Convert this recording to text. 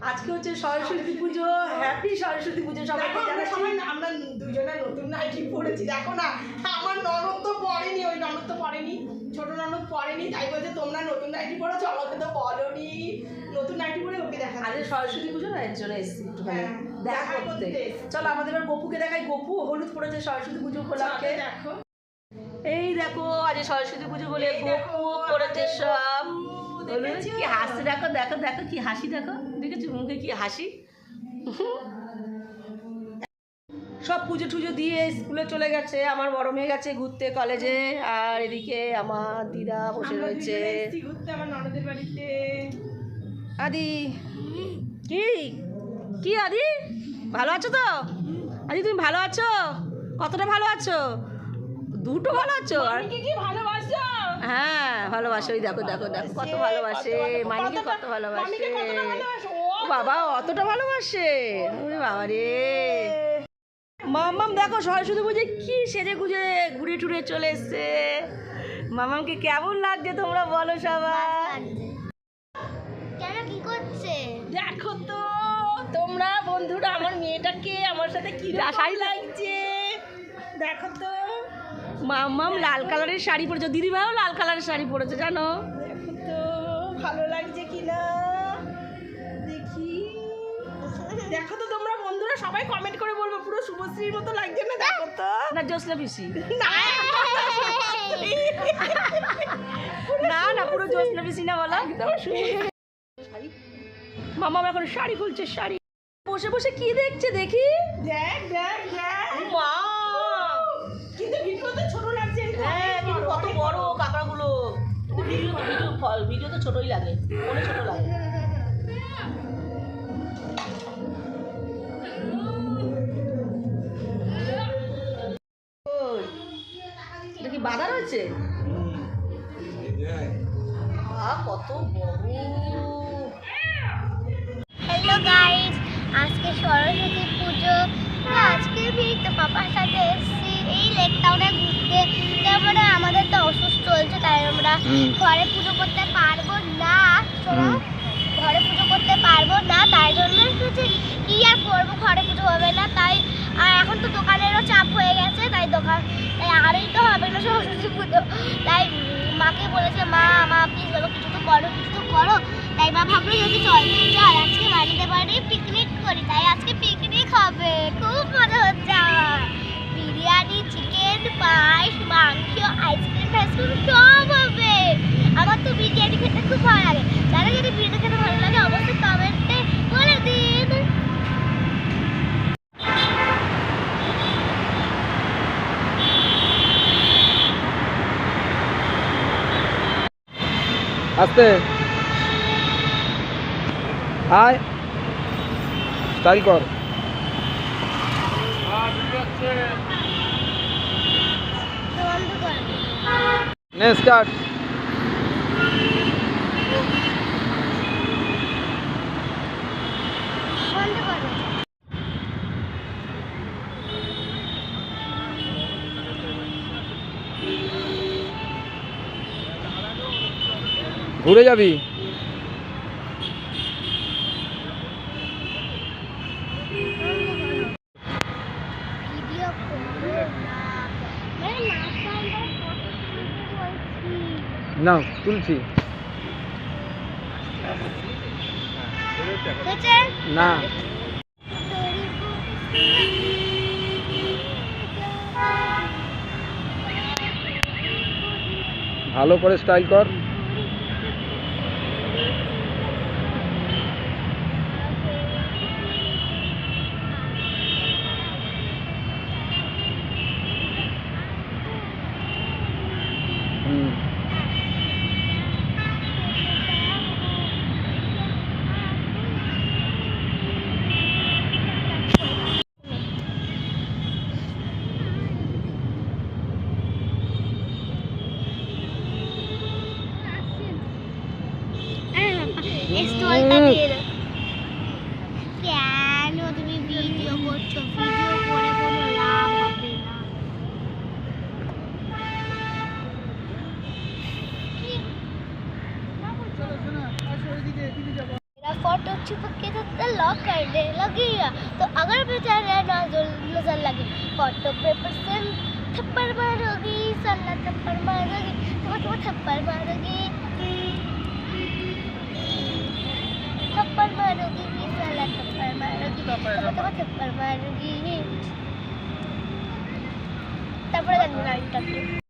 আজকে হচ্ছে সরস্বতী পুজো হ্যাপি সরস্বতী পুজো সবাইকে সবাই আমরা দুজনে নতুন নাইটি পরেছি দেখো না আমার ননদ তো পড়েনি ওই ননদ তো পড়েনি ছোট ননদ পড়েনি তাই বলছে তোমরা নতুন নাইটি পরেছো আমাকে তো বলনি নতুন নাইটি পরে ওকে দেখা আজকে সরস্বতী পুজো না এর জন্য এসেছি একটুখানি। হ্যাঁ, দেখা করতে। চলো আমাদের এবার গপুকে দেখাই। গপু হলুদ পড়েছে সরস্বতী পুজো উপলক্ষে দেখো। এই দেখো আজ সরস্বতী পুজো বলে গপু পড়েছে সব? কি হাসি দেখো দেখো দেখো কি হাসি দেখো। দেখেছ মুখে কি হাসি? সব পুজো টুজো দিয়ে স্কুলে চলে গেছে আমার বড় মেয়ে গেছে ঘুরতে কলেজে আর এদিকে আমার দিদা বসে রয়েছে। ঘুরতে আমার ননদের বাড়িতে। আদি কি? কি আদি? ভালো আছো তো? আদি তুমি ভালো আছো? কতটা ভালো আছো? দুটো ভালো আছো? আর কি কি ভালোবাসো? হ্যাঁ ভালোবাসে। ওই দেখো দেখো দেখো কত ভালোবাসে। মানিকে কত ভালোবাসে। বাবা অতটা ভালোবাসে। ওরে বাবা রে। মামাম দেখো সরস্বতী পুজোয় কি সেজে গুজে ঘুরে টুরে চলে এসছে। মামামকে কেমন লাগছে তোমরা বলো সবাই। কেন কি করছে? দেখো তো তোমরা বন্ধুরা আমার মেয়েটাকে আমার সাথে কি লাগছে। দেখো তো। মামাম লাল কালারের শাড়ি পরেছে। দিদিভাইও লাল কালারের শাড়ি পরেছে জানো? তো ভালো লাগছে কিনা? দেখি। দেখো তো তোমরা বন্ধুরা সবাই কমেন্ট করে বলব পুরো শুভশ্রীর মতো লাগছে না? দেখো তো। না জোসনা পিসি। না না না পুরো জোসনা পিসি না বলো। মামাম এখন শাড়ি খুলছে শাড়ি। বসে বসে কি দেখছে দেখি। দেখ দেখ দেখ। মা ভিডিও তো ছোটই লাগে, মনে ছোট লাগে। কত হ্যালো গাইস আজকে সরস্বতী পুজো। তো সাথে এসেছি এই ঘুরতে। আমাদের অসুস্থ চলছে তাই আমরা ঘরে পুজো করতে পারব না। ঘরে পুজো করতে পারব না তাই জন্য কি আর করব? ঘরে পুজো হবে না তাই আর এখন তো দোকানেরও চাপ হয়ে গেছে তাই দোকান তাই আরই তো হবে না সরস্বতী পুজো। তাই মাকে বলেছে মা মা প্লিজ বলো কিছু তো করো কিছু তো করো। তাই মা ভাবলো যদি চল চল আজকে বাড়িতে বাড়ি পিকনিক করি তাই আজকে পিকনিক হবে খুব মজা হচ্ছে আমার। বিরিয়ানি চিকেন পায়েস মাংস আইসক্রিম ফাইসক্রিম সব হবে আমার তো বিরিয়ানি খেতে খুব ভালো লাগে যারা যদি বিরিয়ানি খেতে ভালো লাগে অবশ্যই কমেন্টে বলে দিন আস্তে। আয় তাই কর। নে স্টার্ট বন্ধ করে ঘুরে যাবি? না তুলছি। না। ভালো করে স্টাইল কর। फ़ोटो छुप के तो लॉक कर दे लगेगा तो अगर बेचारा नज़र नज़र लगे फ़ोटो पेपर से थप्पड़ मारोगी सन्ना थप्पड़ मारोगी थप्पड़ मारोगी তারপরে জানি না